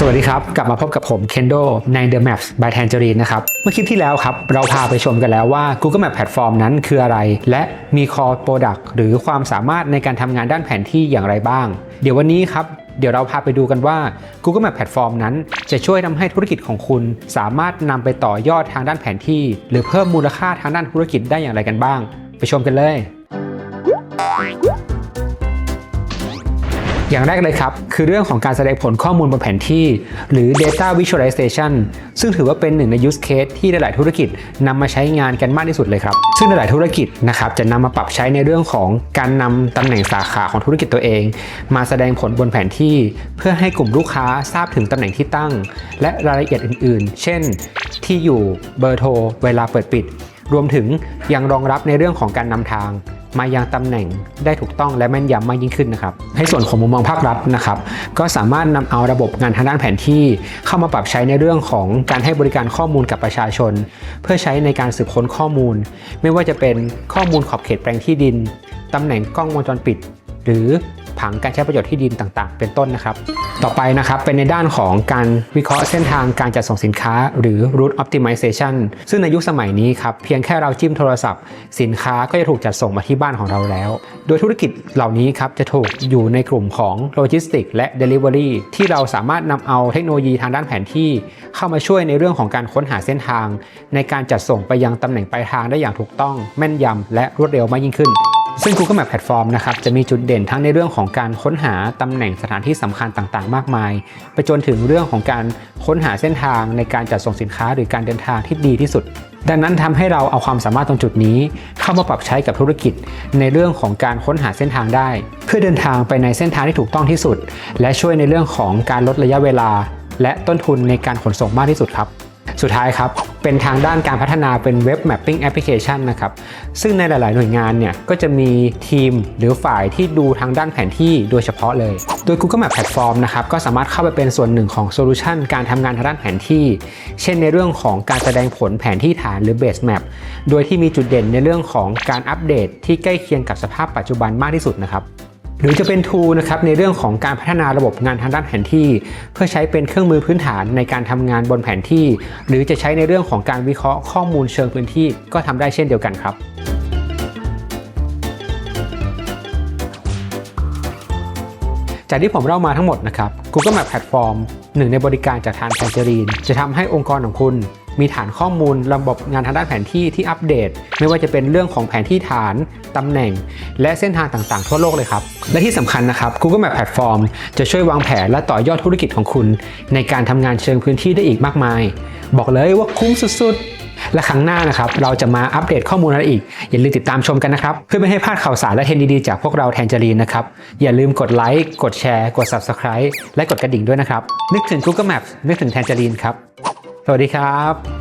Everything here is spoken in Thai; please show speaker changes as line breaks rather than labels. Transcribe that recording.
สวัสดีครับ กลับมาพบกับผม Kendo ใน The Maps by Tangerine นะครับ เมื่อคลิปที่แล้วครับ เราพาไปชมกันแล้วว่า Google Map Platform นั้นคืออะไร และมี Core Product หรือความสามารถในการทำงานด้านแผนที่อย่างไรบ้าง เดี๋ยววันนี้ครับ เดี๋ยวเราพาไปดูกันว่า Google Map Platform นั้น จะช่วยทำให้ธุรกิจของคุณ สามารถนำไปต่อยอดทางด้านแผนที่ หรือเพิ่มมูลค่าทางด้านธุรกิจได้อย่างไรกันบ้าง ไปชมกันเลย อย่างแรกเลยครับ คือเรื่องของการแสดงผลข้อมูลบนแผนที่ หรือ data visualization ซึ่งถือว่าเป็นหนึ่งใน use case ที่หลาย ๆ ธุรกิจนำมาใช้งานกันมากที่สุดเลยครับ ซึ่งหลาย ๆ ธุรกิจนะครับจะนำมาปรับใช้ในเรื่องของการนำตำแหน่งสาขาของธุรกิจตัวเอง มาแสดงผลบนแผนที่ เพื่อให้กลุ่มลูกค้าทราบถึงตำแหน่งที่ตั้ง และรายละเอียดอื่น ๆ เช่น ที่อยู่เบอร์โทร เวลาเปิดปิด รวมถึงยังรองรับในเรื่องของการนำทางมายังตำแหน่งได้ถูกต้องและแม่นยำมากยิ่งขึ้นนะครับในส่วนของมุมมองภาครัฐนะครับก็สามารถนำเอาระบบงานทางด้านแผนที่ เข้ามาปรับใช้ในเรื่องของการให้บริการข้อมูลกับประชาชน เพื่อใช้ในการสืบค้นข้อมูล ไม่ว่าจะเป็นข้อมูลขอบเขตแปลงที่ดินตำแหน่งกล้องวงจรปิด หรือ ผังการใช้ประโยชน์ที่ดินต่างๆ เป็นต้นนะครับ ต่อไปนะครับเป็นในด้านของการวิเคราะห์เส้นทางการจัดส่งสินค้า หรือ route optimization ซึ่งในยุคสมัยนี้ครับเพียงแค่เราจิ้มโทรศัพท์ สินค้าก็จะถูกจัดส่งมาที่บ้านของเราแล้ว โดยธุรกิจเหล่านี้ครับจะถูกอยู่ในกลุ่มของโลจิสติกและ Delivery ที่เราสามารถนำเอาเทคโนโลยีทางด้านแผนที่เข้ามาช่วยในเรื่องของการค้นหาเส้นทาง ในการจัดส่งไปยังตำแหน่งปลายทางได้อย่างถูกต้องแม่นยำและรวดเร็วมากยิ่งขึ้น ซึ่ง Google Map Platform นะครับจะมีจุดเด่นทั้งในเรื่องของการค้นหาตำแหน่งสถานที่สำคัญต่างๆ มากมาย ไปจนถึงเรื่องของการค้นหาเส้นทางในการจัดส่งสินค้าหรือการเดินทางที่ดีที่สุด ดังนั้นทำให้เราเอาความสามารถตรงจุดนี้ เข้ามาปรับใช้กับธุรกิจ ในเรื่องของการค้นหาเส้นทางได้ เพื่อเดินทางไปในเส้นทางที่ถูกต้องที่สุด และช่วยในเรื่องของการลดระยะเวลา และต้นทุนในการขนส่งมากที่สุดครับ สุดท้ายครับเป็นทางด้านการพัฒนาเป็นเว็บ Mapping Application นะครับซึ่งในหลาย ๆ หน่วยงานเนี่ยก็จะมีทีมหรือฝ่ายที่ดูทางด้านแผนที่โดยเฉพาะเลย โดย Google Map Platform นะครับก็สามารถเข้าไปเป็นส่วนหนึ่งของโซลูชันการทำงานทางด้านแผนที่ เช่นในเรื่องของการแสดงผลแผนที่ฐานหรือ Base Map โดยที่มีจุดเด่นในเรื่องของการอัปเดตที่ใกล้เคียงกับสภาพปัจจุบันมากที่สุดนะครับ หรือจะเป็น tool นะครับในเรื่องของการพัฒนาระบบงานทางด้านแผนที่ เพื่อใช้เป็นเครื่องมือพื้นฐานในการทำงานบนแผนที่ หรือจะใช้ในเรื่องของการวิเคราะห์ข้อมูลเชิงพื้นที่ก็ทำได้เช่นเดียวกันครับจากที่ผมเล่ามาทั้งหมดนะครับ Google Map Platform หนึ่งในบริการจากทาง Tangerine จะทำให้องค์กรของคุณ มีฐานข้อมูลระบบงานทางด้านแผนที่ที่อัปเดต ไม่ว่าจะเป็นเรื่องของแผนที่ฐานตำแหน่ง และเส้นทางต่างๆ ทั่วโลกเลยครับ และที่สำคัญนะครับ Google Map Platform จะช่วยวางแผนและต่อยอดธุรกิจของคุณ ในการทำงานเชิงพื้นที่ได้อีกมากมาย บอกเลยว่าคุ้มสุดๆและครั้งหน้านะครับ เราจะมาอัปเดตข้อมูลอะไรอีก อย่าลืมติดตามชมกันนะครับ เพื่อไม่ให้พลาดข่าวสารและเทรนด์ดีๆ จากพวกเราแทนจารีนนะครับ อย่าลืมกดไลค์กดแชร์ กด Subscribe และกดกระดิ่งด้วยนะครับ นึกถึง Google Maps นึกถึงแทนจารีนครับ สวัสดีครับ